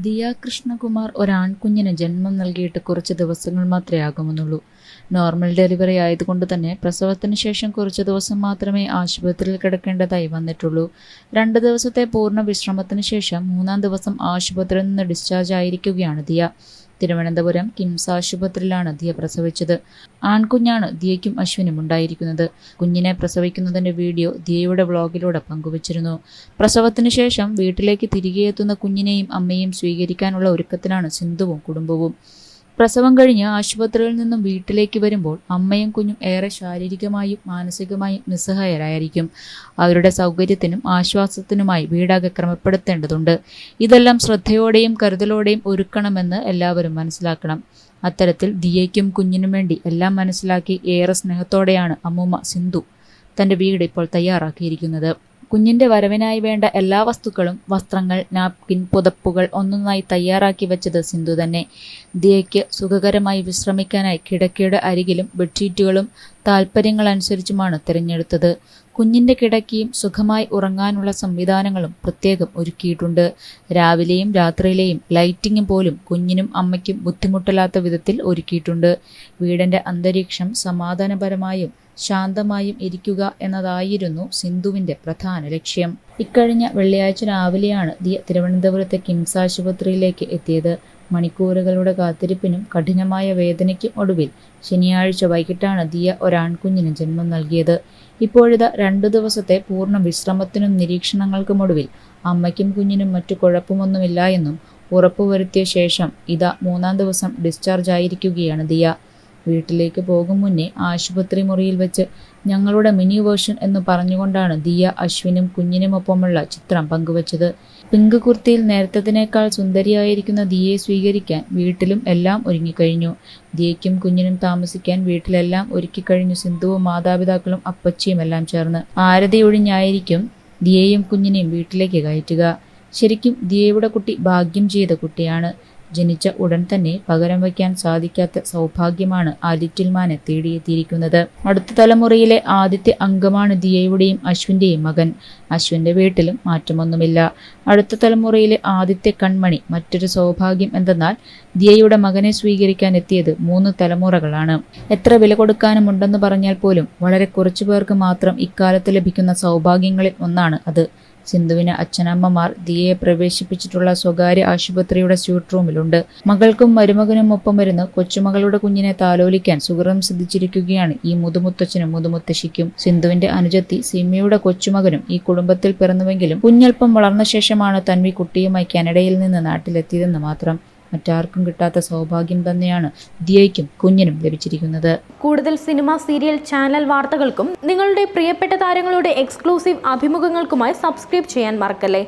ദിയ കൃഷ്ണകുമാർ ഒരാൺകുഞ്ഞിന് ജന്മം നൽകിയിട്ട് കുറച്ച് ദിവസങ്ങൾ മാത്രമേ ആകുമെന്നുള്ളൂ. നോർമൽ ഡെലിവറി ആയതുകൊണ്ട് തന്നെ പ്രസവത്തിന് ശേഷം കുറച്ച് ദിവസം മാത്രമേ ആശുപത്രിയിൽ കിടക്കേണ്ടതായി വന്നിട്ടുള്ളൂ. രണ്ട് ദിവസത്തെ പൂർണ വിശ്രമത്തിന് ശേഷം മൂന്നാം ദിവസം ആശുപത്രിയിൽ നിന്ന് ഡിസ്ചാർജ് ആയിരിക്കുകയാണ് ദിയ. തിരുവനന്തപുരം കിംസ് ആശുപത്രിയിലാണ് ദിയ പ്രസവിച്ചത്. ആൺകുഞ്ഞാണ് ദിയയ്ക്കും അശ്വിനും ഉണ്ടായിരിക്കുന്നത്. കുഞ്ഞിനെ പ്രസവിക്കുന്നതിന്റെ വീഡിയോ ദിയയുടെ വ്ളോഗിലൂടെ പങ്കുവച്ചിരുന്നു. പ്രസവത്തിന് ശേഷം വീട്ടിലേക്ക് തിരികെ എത്തുന്ന കുഞ്ഞിനെയും അമ്മയും സ്വീകരിക്കാനുള്ള ഒരുക്കത്തിലാണ് സിന്ധുവും കുടുംബവും. പ്രസവം കഴിഞ്ഞ് ആശുപത്രിയിൽ നിന്നും വീട്ടിലേക്ക് വരുമ്പോൾ അമ്മയും കുഞ്ഞും ഏറെ ശാരീരികമായും മാനസികമായും നിസ്സഹായരായിരിക്കും. അവരുടെ സൗകര്യത്തിനും ആശ്വാസത്തിനുമായി വീടാകെ ക്രമപ്പെടുത്തേണ്ടതുണ്ട്. ഇതെല്ലാം ശ്രദ്ധയോടെയും കരുതലോടെയും ഒരുക്കണമെന്ന് എല്ലാവരും മനസ്സിലാക്കണം. അത്തരത്തിൽ ദിയയ്ക്കും കുഞ്ഞിനും വേണ്ടി എല്ലാം മനസ്സിലാക്കി ഏറെ സ്നേഹത്തോടെയാണ് അമ്മൂമ്മ സിന്ധു തന്റെ വീട് ഇപ്പോൾ തയ്യാറാക്കിയിരിക്കുന്നത്. കുഞ്ഞിന്റെ വരവിനായി വേണ്ട എല്ലാ വസ്തുക്കളും വസ്ത്രങ്ങൾ നാപ്കിൻ പുതപ്പുകൾ ഒന്നൊന്നായി തയ്യാറാക്കി വെച്ചത് സിന്ധു തന്നെ. ദിയയ്ക്ക് സുഖകരമായി വിശ്രമിക്കാനായി കിടക്കയുടെ അരികിലും ബെഡ്ഷീറ്റുകളും താല്പര്യങ്ങളനുസരിച്ചുമാണ് തിരഞ്ഞെടുത്തത്. കുഞ്ഞിന്റെ കിടക്കയും സുഖമായി ഉറങ്ങാനുള്ള സംവിധാനങ്ങളും പ്രത്യേകം ഒരുക്കിയിട്ടുണ്ട്. രാവിലെയും രാത്രിയിലെയും ലൈറ്റിംഗും പോലും കുഞ്ഞിനും അമ്മയ്ക്കും ബുദ്ധിമുട്ടില്ലാത്ത വിധത്തിൽ ഒരുക്കിയിട്ടുണ്ട്. വീടിന്റെ അന്തരീക്ഷം സമാധാനപരമായും ശാന്തമായും ഇരിക്കുക എന്നതായിരുന്നു സിന്ധുവിന്റെ പ്രധാന ലക്ഷ്യം. ഇക്കഴിഞ്ഞ വെള്ളിയാഴ്ച രാവിലെയാണ് ദിയ തിരുവനന്തപുരത്തെ കിംസ് ആശുപത്രിയിലേക്ക് എത്തിയത്. മണിക്കൂറുകളുടെ കാത്തിരിപ്പിനും കഠിനമായ വേദനയ്ക്കും ഒടുവിൽ ശനിയാഴ്ച വൈകിട്ടാണ് ദിയ ഒരാൺകുഞ്ഞിന് ജന്മം നൽകിയത്. ഇപ്പോഴിത രണ്ടു ദിവസത്തെ പൂർണ വിശ്രമത്തിനും നിരീക്ഷണങ്ങൾക്കും ഒടുവിൽ അമ്മയ്ക്കും കുഞ്ഞിനും മറ്റു കുഴപ്പമൊന്നുമില്ല എന്നും ഉറപ്പുവരുത്തിയ ശേഷം ഇതാ മൂന്നാം ദിവസം ഡിസ്ചാർജ് ആയിരിക്കുകയാണ് ദിയ. വീട്ടിലേക്ക് പോകും മുന്നേ ആശുപത്രി മുറിയിൽ വെച്ച് ഞങ്ങളുടെ മിനി വേർഷൻ എന്ന് പറഞ്ഞുകൊണ്ടാണ് ദിയ അശ്വിനും കുഞ്ഞിനുമൊപ്പമുള്ള ചിത്രം പങ്കുവച്ചത്. പിങ്ക് കുർത്തിയിൽ നേരത്തതിനേക്കാൾ സുന്ദരിയായിരിക്കുന്ന ദിയെ സ്വീകരിക്കാൻ വീട്ടിലും എല്ലാം ഒരുങ്ങിക്കഴിഞ്ഞു. ദിയയ്ക്കും കുഞ്ഞിനും താമസിക്കാൻ വീട്ടിലെല്ലാം ഒരുക്കിക്കഴിഞ്ഞു സിന്ധുവും മാതാപിതാക്കളും അപ്പച്ചിയും എല്ലാം ചേർന്ന് ആരതി ഒഴിഞ്ഞായിരിക്കും ദിയയും കുഞ്ഞിനെയും വീട്ടിലേക്ക് കയറ്റുക. ശരിക്കും ദിയയുടെ കുട്ടി ഭാഗ്യം ചെയ്ത കുട്ടിയാണ്. ജനിച്ച ഉടൻ തന്നെ പകരം വയ്ക്കാൻ സാധിക്കാത്ത സൗഭാഗ്യമാണ് ആ ലിറ്റിൽ മാനെ തേടിയെത്തിയിരിക്കുന്നത്. അടുത്ത തലമുറയിലെ ആദ്യത്തെ അംഗമാണ് ദിയയുടെയും അശ്വിന്റെയും മകൻ. അശ്വിന്റെ വീട്ടിലും മാറ്റമൊന്നുമില്ല. അടുത്ത തലമുറയിലെ ആദ്യത്തെ കൺമണി മറ്റൊരു സൗഭാഗ്യം എന്തെന്നാൽ ദിയയുടെ മകനെ സ്വീകരിക്കാൻ എത്തിയത് മൂന്ന് തലമുറകളാണ്. എത്ര വില കൊടുക്കാനും ഉണ്ടെന്ന് പറഞ്ഞാൽ പോലും വളരെ കുറച്ചു പേർക്ക് മാത്രം ഇക്കാലത്ത് ലഭിക്കുന്ന സൗഭാഗ്യങ്ങളിൽ ഒന്നാണ് അത്. സിന്ധുവിന് അച്ഛനമ്മമാർ ദിയയെ പ്രവേശിപ്പിച്ചിട്ടുള്ള സ്വകാര്യ ആശുപത്രിയുടെ സ്യൂട്ട് റൂമിലുണ്ട്. മകൾക്കും മരുമകനും ഒപ്പം വരുന്ന കൊച്ചുമകളുടെ കുഞ്ഞിനെ താലോലിക്കാൻ സുഹൃം സിദ്ധിച്ചിരിക്കുകയാണ് ഈ മുതുമുത്തച്ഛനും മുതുമുത്തശ്ശിക്കും. സിന്ധുവിന്റെ അനുജത്തി സിമിയുടെ കൊച്ചുമകനും ഈ കുടുംബത്തിൽ പിറന്നുവെങ്കിലും കുഞ്ഞൽപ്പം വളർന്ന ശേഷമാണ് തൻവി കുട്ടിയുമായി കാനഡയിൽ നിന്ന് നാട്ടിലെത്തിയതെന്ന് മാത്രം. മറ്റാർക്കും കിട്ടാത്ത സൗഭാഗ്യം തന്നെയാണ് ദിയയ്ക്കും കുഞ്ഞിനും ലഭിച്ചിരിക്കുന്നത്. കൂടുതൽ സിനിമ സീരിയൽ ചാനൽ വാർത്തകൾക്കും നിങ്ങളുടെ പ്രിയപ്പെട്ട താരങ്ങളുടെ എക്സ്ക്ലൂസീവ് അഭിമുഖങ്ങൾക്കുമായി സബ്സ്ക്രൈബ് ചെയ്യാൻ മറക്കല്ലേ?